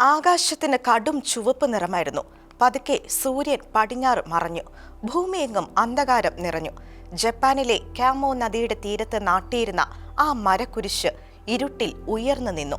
ആകാശത്തിന് കടും ചുവപ്പ് നിറമായിരുന്നു. പതുക്കെ സൂര്യൻ പടിഞ്ഞാറ് മറഞ്ഞു. ഭൂമിയെങ്ങും അന്ധകാരം നിറഞ്ഞു. ജപ്പാനിലെ കാമോ നദിയുടെ തീരത്ത് നാട്ടിയിരുന്ന ആ മരക്കുരിശ് ഇരുട്ടിൽ ഉയർന്നു നിന്നു.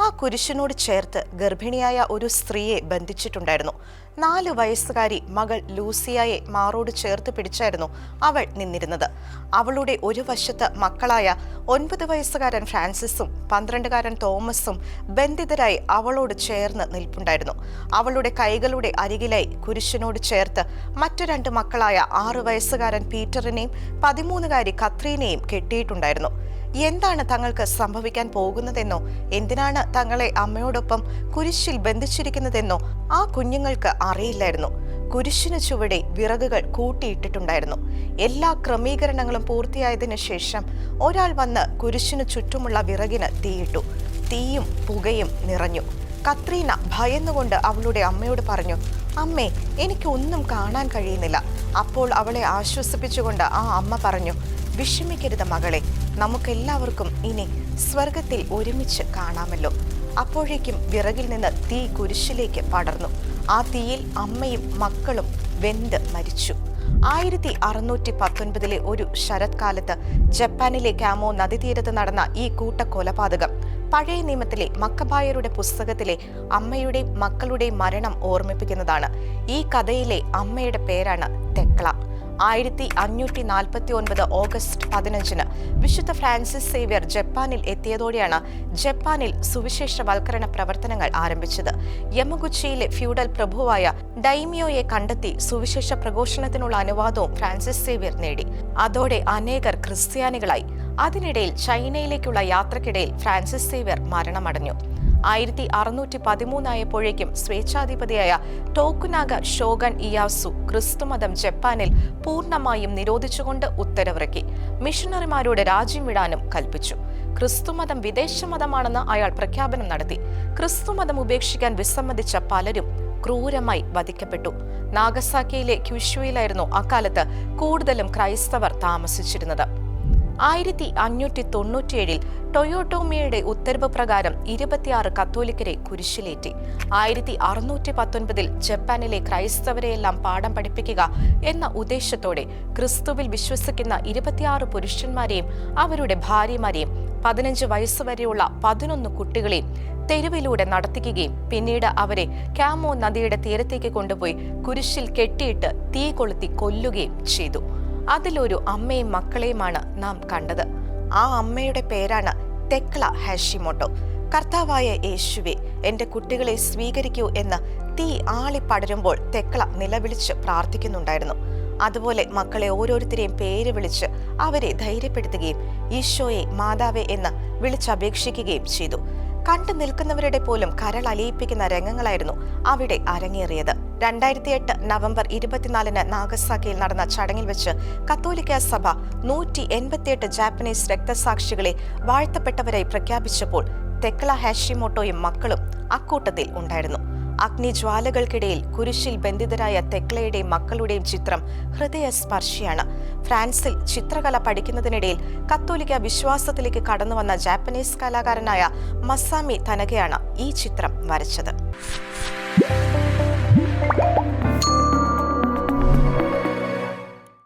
ആ കുരിശിനോട് ചേർത്ത് ഗർഭിണിയായ ഒരു സ്ത്രീയെ ബന്ധിച്ചിട്ടുണ്ടായിരുന്നു. നാല് വയസ്സുകാരി മകൾ ലൂസിയയെ മാറോട് ചേർത്ത് പിടിച്ചായിരുന്നു അവൾ നിന്നിരുന്നത്. അവളുടെ ഒരു വശത്ത് മക്കളായ ഒൻപത് വയസ്സുകാരൻ ഫ്രാൻസിസും പന്ത്രണ്ടുകാരൻ തോമസും ബന്ധിതരായി അവളോട് ചേർന്ന് നിൽപ്പുണ്ടായിരുന്നു. അവളുടെ കൈകളുടെ അരികിലായി കുരിശിനോട് ചേർത്ത് മറ്റു രണ്ട് മക്കളായ ആറു വയസ്സുകാരൻ പീറ്ററിനെയും പതിമൂന്നുകാരി കത്രീനെയും കെട്ടിയിട്ടുണ്ടായിരുന്നു. എന്താണ് തങ്ങൾക്ക് സംഭവിക്കാൻ പോകുന്നതെന്നോ? എന്തിനാണ് തങ്ങളെ അമ്മയോടൊപ്പം കുരിശിൽ ബന്ധിച്ചിരിക്കുന്നതെന്നോ ആ കുഞ്ഞുങ്ങൾക്ക് അറിയില്ലായിരുന്നു. കുരിശിനു ചുവടെ വിറകുകൾ കൂട്ടിയിട്ടിട്ടുണ്ടായിരുന്നു. എല്ലാ ക്രമീകരണങ്ങളും പൂർത്തിയായതിനു ശേഷം ഒരാൾ വന്ന് കുരിശിനു ചുറ്റുമുള്ള വിറകിന് തീയിട്ടു. തീയും പുകയും നിറഞ്ഞു. കത്രീന ഭയന്നുകൊണ്ട് അവളുടെ അമ്മയോട് പറഞ്ഞു അമ്മേ എനിക്കൊന്നും കാണാൻ കഴിയുന്നില്ല. അപ്പോൾ അവളെ ആശ്വസിപ്പിച്ചുകൊണ്ട് ആ അമ്മ പറഞ്ഞു വിഷമിക്കരുത് മകളെ. നമുക്കെല്ലാവർക്കും ഇനി സ്വർഗത്തിൽ ഒരുമിച്ച് കാണാമല്ലോ. അപ്പോഴേക്കും വിറകിൽ നിന്ന് തീ കുരിശിലേക്ക് പടർന്നു. ആ തീയിൽ അമ്മയും മക്കളും വെന്ത് മരിച്ചു. ആയിരത്തി അറുന്നൂറ്റി പത്തൊൻപതിലെ ഒരു ശരത്കാലത്ത് ജപ്പാനിലെ കാമോ നദീതീരത്ത് നടന്ന ഈ കൂട്ടക്കൊലപാതകം പഴയ നിയമത്തിലെ മക്കബായരുടെ പുസ്തകത്തിലെ അമ്മയുടെയും മക്കളുടെയും മരണം ഓർമ്മിപ്പിക്കുന്നതാണ്. ഈ കഥയിലെ അമ്മയുടെ പേരാണ് തെക്ല ആയിരത്തി അഞ്ഞൂറ്റി നാൽപ്പത്തി ഒൻപത് ഓഗസ്റ്റ് പതിനഞ്ചിന് വിശുദ്ധ ഫ്രാൻസിസ് സേവ്യർ ജപ്പാനിൽ എത്തിയതോടെയാണ് ജപ്പാനിൽ സുവിശേഷവൽക്കരണ പ്രവർത്തനങ്ങൾ ആരംഭിച്ചത്. യമഗുച്ചിയിലെ ഫ്യൂഡൽ പ്രഭുവായ ഡൈമിയോയെ കണ്ടെത്തി സുവിശേഷ പ്രഘോഷണത്തിനുള്ള അനുവാദവും ഫ്രാൻസിസ് സേവ്യർ നേടി. അതോടെ അനേകർ ക്രിസ്ത്യാനികളായി. അതിനിടയിൽ ചൈനയിലേക്കുള്ള യാത്രക്കിടയിൽ ഫ്രാൻസിസ് സേവ്യർ മരണമടഞ്ഞു. ആയിരത്തി അറുന്നൂറ്റി പതിമൂന്നായപ്പോഴേക്കും സ്വേച്ഛാധിപതിയായ ടോക്കുനാഗ ഷോഗൻ ഇയാസു ക്രിസ്തുമതം ജപ്പാനിൽ പൂർണമായും നിരോധിച്ചുകൊണ്ട് ഉത്തരവിറക്കി. മിഷണറിമാരോട് രാജ്യം വിടാനും കൽപ്പിച്ചു. ക്രിസ്തുമതം വിദേശമതമാണെന്ന് അയാൾ പ്രഖ്യാപനം നടത്തി. ക്രിസ്തുമതം ഉപേക്ഷിക്കാൻ വിസമ്മതിച്ച പലരും ക്രൂരമായി വധിക്കപ്പെട്ടു. നാഗസാക്കിയിലെ ക്യുഷുവിലായിരുന്നു അക്കാലത്ത് കൂടുതലും ക്രൈസ്തവർ താമസിച്ചിരുന്നത്. ആയിരത്തി അഞ്ഞൂറ്റി തൊണ്ണൂറ്റിയേഴിൽ ടൊയോട്ടോമിയയുടെ ഉത്തരവ് പ്രകാരം ഇരുപത്തിയാറ് കത്തോലിക്കരെ കുരിശിലേറ്റി. ആയിരത്തി അറുന്നൂറ്റി പത്തൊൻപതിൽ ജപ്പാനിലെ ക്രൈസ്തവരെയെല്ലാം പാഠം പഠിപ്പിക്കുക എന്ന ഉദ്ദേശത്തോടെ ക്രിസ്തുവിൽ വിശ്വസിക്കുന്ന ഇരുപത്തിയാറ് പുരുഷന്മാരെയും അവരുടെ ഭാര്യമാരെയും പതിനഞ്ച് വയസ്സുവരെയുള്ള പതിനൊന്ന് കുട്ടികളെയും തെരുവിലൂടെ നടത്തിക്കുകയും പിന്നീട് അവരെ കാമോ നദിയുടെ തീരത്തേക്ക് കൊണ്ടുപോയി കുരിശിൽ കെട്ടിയിട്ട് തീ കൊളുത്തി കൊല്ലുകയും ചെയ്തു. അതിലൊരു അമ്മയും മക്കളെയുമാണ് നാം കണ്ടത്. ആ അമ്മയുടെ പേരാണ് തെക്ല ഹാഷിമോട്ടോ. കർത്താവായ യേശുവെ എന്റെ കുട്ടികളെ സ്വീകരിക്കൂ എന്ന് തീ ആളിപ്പടരുമ്പോൾ തെക്ല നിലവിളിച്ച് പ്രാർത്ഥിക്കുന്നുണ്ടായിരുന്നു. അതുപോലെ മക്കളെ ഓരോരുത്തരെയും പേര് വിളിച്ച് അവരെ ധൈര്യപ്പെടുത്തുകയും ഈശോയെ മാതാവേ എന്ന് വിളിച്ചപേക്ഷിക്കുകയും ചെയ്തു. കണ്ടു നിൽക്കുന്നവരുടെ പോലും കരൾ അലിയിപ്പിക്കുന്ന രംഗങ്ങളായിരുന്നു അവിടെ അരങ്ങേറിയത്. രണ്ടായിരത്തി എട്ട് നവംബർ ഇരുപത്തിനാലിന് നാഗസാക്കിയിൽ നടന്ന ചടങ്ങിൽ വെച്ച് കത്തോലിക്ക സഭ നൂറ്റി എൺപത്തിയെട്ട് ജാപ്പനീസ് രക്തസാക്ഷികളെ വാഴ്ത്തപ്പെട്ടവരായി പ്രഖ്യാപിച്ചപ്പോൾ തെക്ല ഹാഷിമോട്ടോയും മക്കളും അക്കൂട്ടത്തിൽ ഉണ്ടായിരുന്നു. അഗ്നിജ്വാലകൾക്കിടയിൽ കുരിശിൽ ബന്ധിതരായ തെക്ലയുടെയും മക്കളുടെയും ചിത്രം ഹൃദയസ്പർശിയാണ്. ഫ്രാൻസിൽ ചിത്രകല പഠിക്കുന്നതിനിടയിൽ കത്തോലിക്ക വിശ്വാസത്തിലേക്ക് കടന്നുവന്ന ജാപ്പനീസ് കലാകാരനായ മസാമി തനകയാണ് ഈ ചിത്രം വരച്ചത്. you